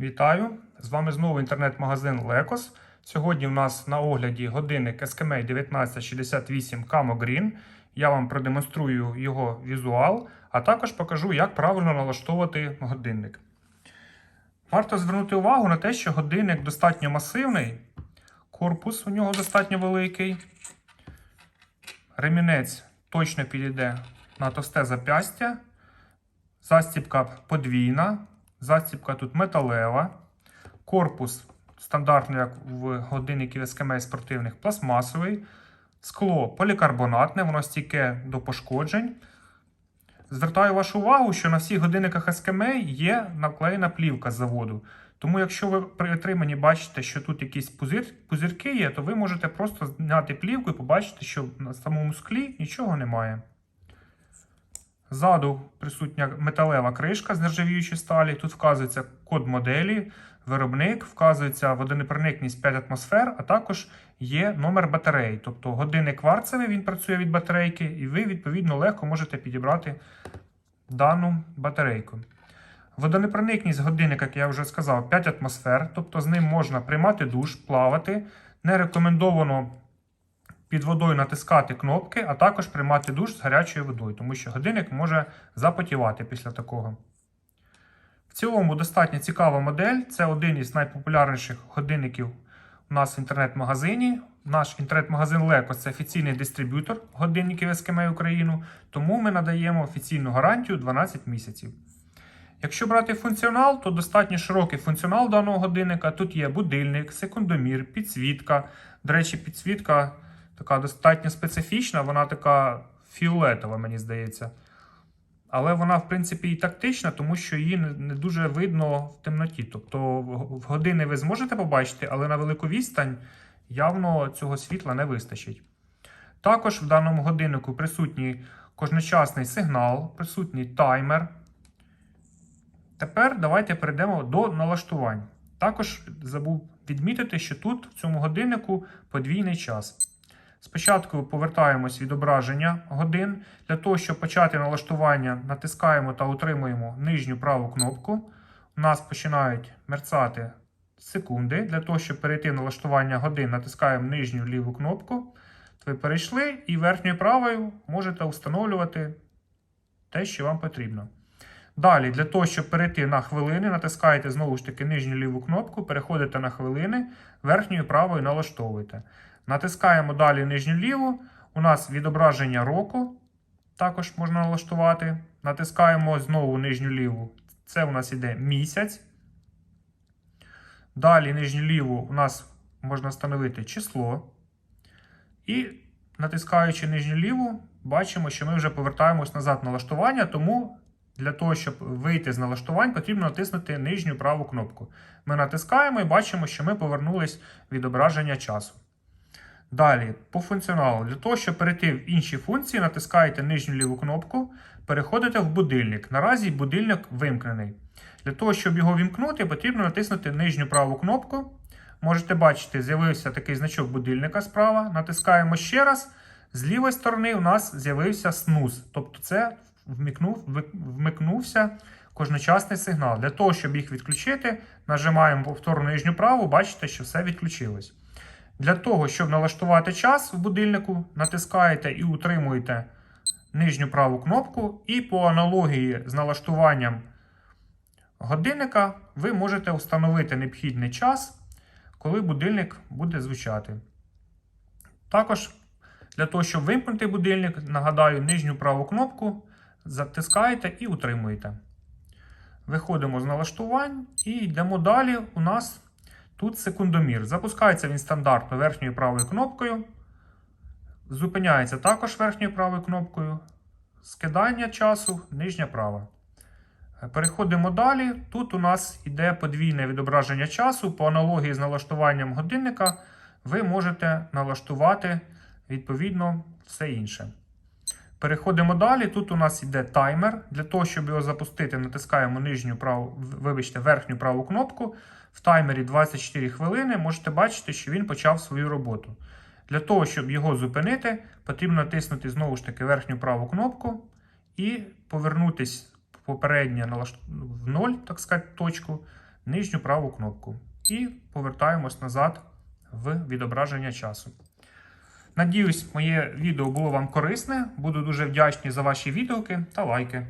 Вітаю! З вами знову інтернет-магазин Лекос. Сьогодні в нас на огляді годинник Eskimate 1968 Camo Green. Я вам продемонструю його візуал, а також покажу, як правильно налаштовувати годинник. Варто звернути увагу на те, що годинник достатньо масивний, корпус у нього достатньо великий. Ремінець точно підійде на товсте зап'ястя. Застібка подвійна. Застібка тут металева. Корпус стандартний, як в годинників SKM спортивних, пластмасовий. Скло полікарбонатне, воно стійке до пошкоджень. Звертаю вашу увагу, що на всіх годинниках SKM є наклеєна плівка з заводу. Тому, якщо ви при отриманні бачите, що тут якісь пузир, пузирки є, то ви можете просто зняти плівку і побачити, що на самому склі нічого немає. Ззаду присутня металева кришка з нержавіючої сталі. Тут вказується код моделі, виробник, вказується водонепроникність 5 атмосфер, а також є номер батареї. Тобто годинник кварцевий, він працює від батарейки, і ви, відповідно, легко можете підібрати дану батарейку. Водонепроникність годинника, як я вже сказав, 5 атмосфер, тобто з ним можна приймати душ, плавати. Не рекомендовано під водою натискати кнопки, а також приймати душ з гарячою водою, тому що годинник може запотівати після такого. В цілому достатньо цікава модель. Це один із найпопулярніших годинників у нас в інтернет-магазині. Наш інтернет-магазин Лекос це офіційний дистриб'ютор годинників SKM Україну, тому ми надаємо офіційну гарантію 12 місяців. Якщо брати функціонал, то достатньо широкий функціонал даного годинника. Тут є будильник, секундомір, підсвітка. До речі, підсвітка така достатньо специфічна, вона така фіолетова, мені здається. Але вона, в принципі, і тактична, тому що її не, дуже видно в темноті. Тобто в години ви зможете побачити, але на велику відстань явно цього світла не вистачить. Також в даному годиннику присутній кожночасний сигнал, присутній таймер. Тепер давайте перейдемо до налаштувань. Також забув відмітити, що тут в цьому годиннику подвійний час. Спочатку повертаємось відображення годин. Для того, щоб почати налаштування, натискаємо та утримуємо нижню праву кнопку. У нас починають мерцати секунди. Для того, щоб перейти в налаштування годин, натискаємо нижню ліву кнопку. Ви перейшли і верхньою правою можете встановлювати те, що вам потрібно. Далі, для того, щоб перейти на хвилини, натискаєте знову ж таки нижню ліву кнопку, переходите на хвилини, верхньою правою налаштовуєте. Натискаємо далі нижню ліву. У нас відображення року. Також можна налаштувати. Натискаємо знову нижню ліву. Це у нас іде місяць. Далі нижню ліву у нас можна встановити число. І натискаючи нижню ліву, бачимо, що ми вже повертаємось назад в налаштування, тому для того, щоб вийти з налаштувань, потрібно натиснути нижню праву кнопку. Ми натискаємо і бачимо, що ми повернулись відображення часу. Далі, по функціоналу. Для того, щоб перейти в інші функції, натискаєте нижню ліву кнопку, переходите в будильник. Наразі будильник вимкнений. Для того, щоб його вімкнути, потрібно натиснути нижню праву кнопку. Можете бачити, з'явився такий значок будильника справа. Натискаємо ще раз. З лівої сторони у нас з'явився снуз. Тобто це вмикнув, вмикнувся кожночасний сигнал. Для того, щоб їх відключити, нажимаємо повторно нижню праву, бачите, що все відключилось. Для того, щоб налаштувати час в будильнику, натискаєте і утримуєте нижню праву кнопку, і по аналогії з налаштуванням годинника ви можете встановити необхідний час, коли будильник буде звучати. Також для того, щоб вимкнути будильник, нагадаю, нижню праву кнопку затискаєте і утримуєте. Виходимо з налаштувань і йдемо далі. У нас тут секундомір. Запускається він стандартно верхньою правою кнопкою. Зупиняється також верхньою правою кнопкою. Скидання часу, нижня права. Переходимо далі. Тут у нас йде подвійне відображення часу. По аналогії з налаштуванням годинника, ви можете налаштувати відповідно все інше. Переходимо далі. Тут у нас йде таймер. Для того, щоб його запустити, натискаємо нижню праву, вибачте, верхню праву кнопку. В таймері 24 хвилини можете бачити, що він почав свою роботу. Для того, щоб його зупинити, потрібно натиснути знову ж таки верхню праву кнопку і повернутися в попереднє в 0, так сказати, точку. нижню праву кнопку. І повертаємось назад в відображення часу. Надіюсь, моє відео було вам корисне. Буду дуже вдячний за ваші відгуки та лайки.